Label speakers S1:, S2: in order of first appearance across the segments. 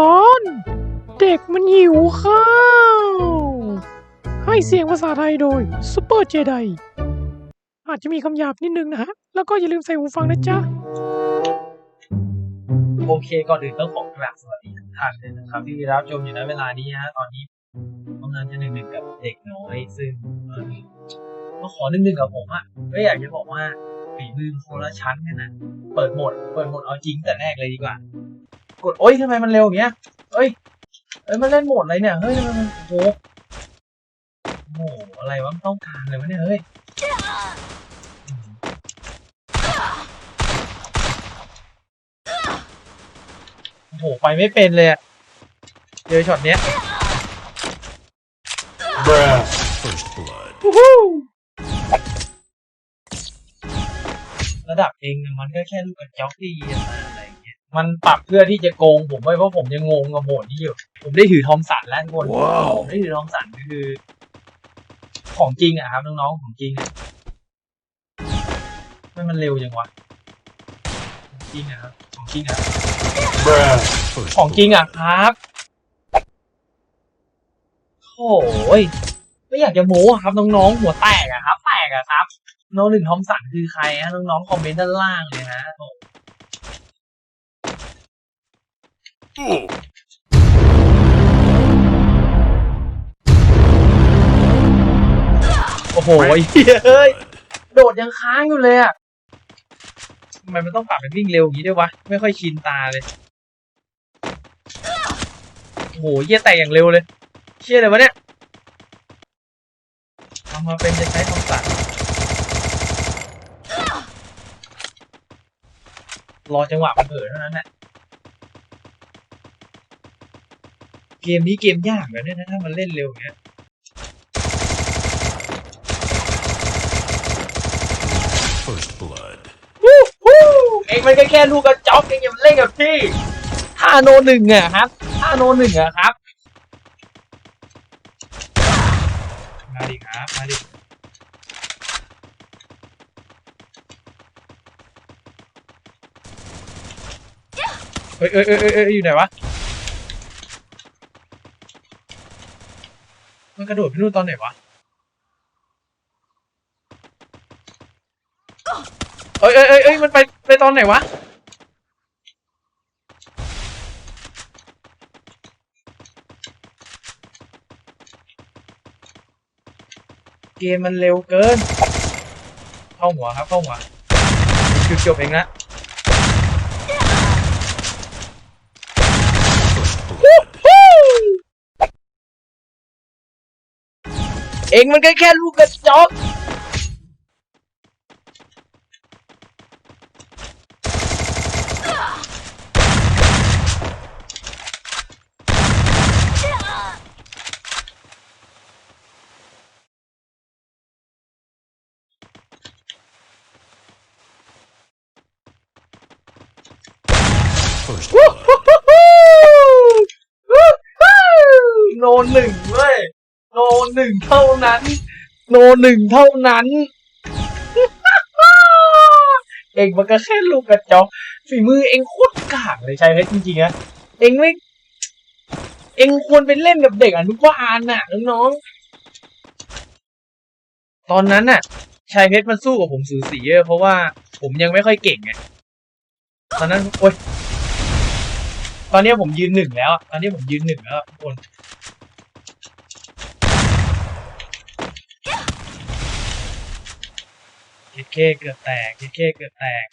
S1: ตอน เด็กมันหิวข้าว ให้เสียงภาษาไทยโดยซูเปอร์เจไดอาจจะมีคำหยาบนิดนึงนะฮะ แล้วก็อย่าลืมใส่หูฟังนะจ๊ะ
S2: โอเคก่อนอื่นต้องขอกราบสวัสดีทุกท่านเลยนะครับที่รับชมอยู่ในเวลานี้ฮะตอนนี้กำลังจะหนึ่งหนึ่งกับเด็กน้อยซึ่งเออมาขอหนึ่งหนึ่งกับผมอะก็อยากจะบอกว่าฝีมือคนละชั้นกันนะเปิดหมด เปิดหมดเอาจริงแต่แรกเลยดีกว่า กดโอ๊ยทำไมมันเร็วอย่างเงี้ยเอ้ยเอ้ยมันเล่นโหมดอะไรเนี่ยเฮ้ยทำไมมันโอ้โหโอ้โหอะไรวะมันต้องการเลยวะเนี่ยเฮ้ยโอ้โหไปไม่เป็นเลยอะเจอช็อตเนี้ย
S3: First blood.
S2: ระดับเองเนี่ยมันก็แค่ลูกกระจอกที่ยีนมาอะไรอย่างเงี้ย มันปรับเพื่อที่จะโกงผมไว้เพราะผมยังงงกับโหมดนี้อยู่ ผมได้ถือทอมสันแล้วทุกคน
S3: ว้าว
S2: ผมได้ถือทอมสันก็คือ ของจริงอะครับน้องๆของจริงอะไม่มันเร็วยังวะของจริงอะครับของจริงอะ
S3: First
S2: ของจริงอะครับโอ้ยไม่อยากจะโม้อะครับน้องๆหัวแตกอะครับ แตกอะครับ น้องหนึ่งทอมสันคือใครฮะน้องๆคอมเมนต์ด้านล่างเลยนะโอ้
S3: blood.
S2: โอ้โหไอ้เหี้ยเฮ้ย โดดยังค้างอยู่เลยอะทำไมมันต้องปรับเป็นวิ่งเร็วอย่างนี้ด้วยวะ ไม่ค่อยชินตาเลย โอ้โหเหี้ยแตกอย่างเร็วเลย เชี่ยเลยวะเนี่ยทำมาเป็นจะใช้ทอมสันรอจังหวะมันเผลอเท่านั้นแหละ เกมนี้เกมยากแบบนี้นะถ้ามันเล่นเร็วอย่างเงี้ย
S3: First blood.
S2: ฮู้ฮู้เองมันก็แค่ลูกกระจอกเองอย่ามาเล่นกับพี่ท่าโนหนึ่งอะครับท่าโนหนึ่งอะครับมาดิครับมาดิเอ้ยเอ้ยเอ้ยเอ้ยเอ้ยอยู่ไหนวะ มัน กระโดดไปนู่นตอนไหนวะเอ้ยเอ้ยเอ้ยอยมันไปไปตอนไหนวะเกมมันเร็วเกิน เข้าหัวครับเข้าหัวจุดจบเองนะ
S3: First blood.
S2: เองมันก็แค่ลูกกระจอกโนหนึ่งเว้ย โนหนึ่งเท่านั้น โนหนึ่งเท่านั้น เองมันก็แค่ลูกกระจอกฝีมือเองโคตรกากเลยใช่ไหมจริงๆนะเองไม่ เองควรไปเล่นกับเด็กอนุบาลน่ะน้องๆตอนนั้นน่ะชายเพชรมันสู้กับผมสูสีเยอะเพราะว่าผมยังไม่ค่อยเก่งไงตอนนั้นโอ๊ยตอนนี้ผมยืนหนึ่งแล้ว ตอนนี้ผมยืนหนึ่งแล้วทุกคน เคเคเกือบแตกเคเคเกือบแตก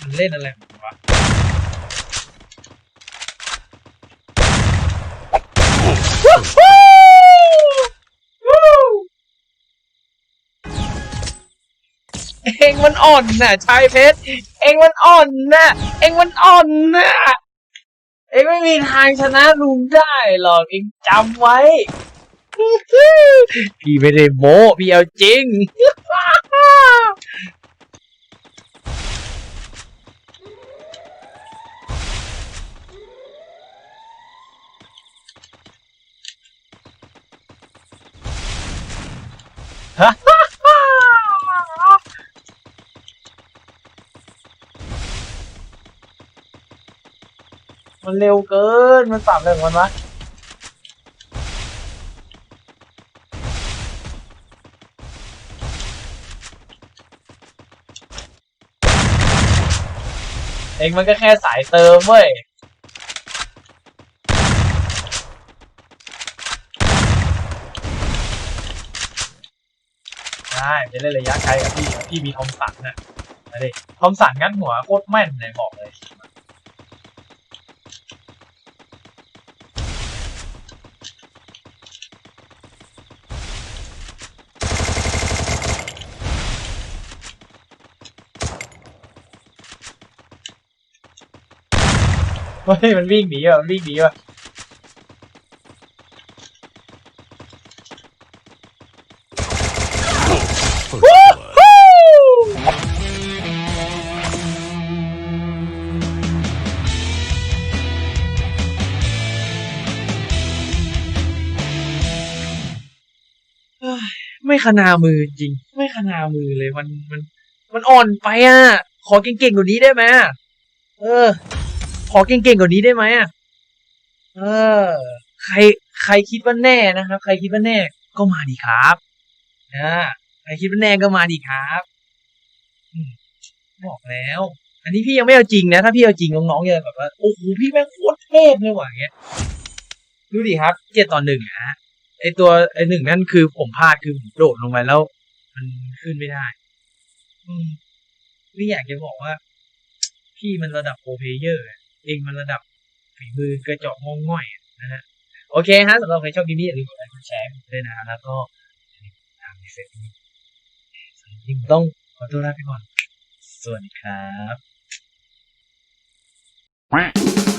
S2: มันเล่นอะไรของมันว เองมันอ่อนน่ะชายเพชร เองมันอ่อนน่ะ เองมันอ่อนน่ะ เองไม่มีทางชนะลุงได้หรอก เองจำไว้ พี่ไม่ได้โม้พี่เอาจริง ฮะ มันเร็วเกิน มันปรับอะไรของมันวะเองมันก็แค่สายเติมเว้ยได้ไปเล่นระยะไกลกับพี่ พี่มีคอมสันน่ะมาดิคอมสันงัดหัวโคตรแม่นเลยบอก เฮ้ยมันวิ่งหนีอะมันวิ่งหนีอะไม่ขนามือจริง ไม่ขนามือเลยมันมัน มันอ่อนไปอะ ขอเก่งๆกว่านี้ได้ไหมเออ ขอเก่งๆกว่านี้ได้ไหมอะเออ ใครใครคิดว่าแน่นะครับ ใครคิดว่าแน่ก็มาดีครับนะใครคิดว่าแน่ก็มาดีครับบอกแล้ว อันนี้พี่ยังไม่เอาจริงนะ ถ้าพี่เอาจริงน้องๆจะแบบว่าโอ้โหพี่แม่งโคตรเทพเลยว่ะอย่างเงี้ยดูดิครับเจ็ดต่อหนึ่งอะไอตัวไอหนึ่งนั่นคือผมพลาดคือผมโดดลงไปแล้ว มันขึ้นไม่ได้อืมไม่อยากจะบอกว่า พี่มันระดับโปรเพเยอร์อะ เองมันระดับฝีมือกระจอกงงง่อยนะฮะโอเคฮะสำหรับใครชอบคลิปนี้อย่าลืมกดไลค์กดแชร์ด้วยนะแล้วก็อย่าลืมติดตามในเฟซบุ๊กสำหรับวันนี้ผมต้องขอตัวลาไปก่อน สวัสดีครับ
S3: Quack.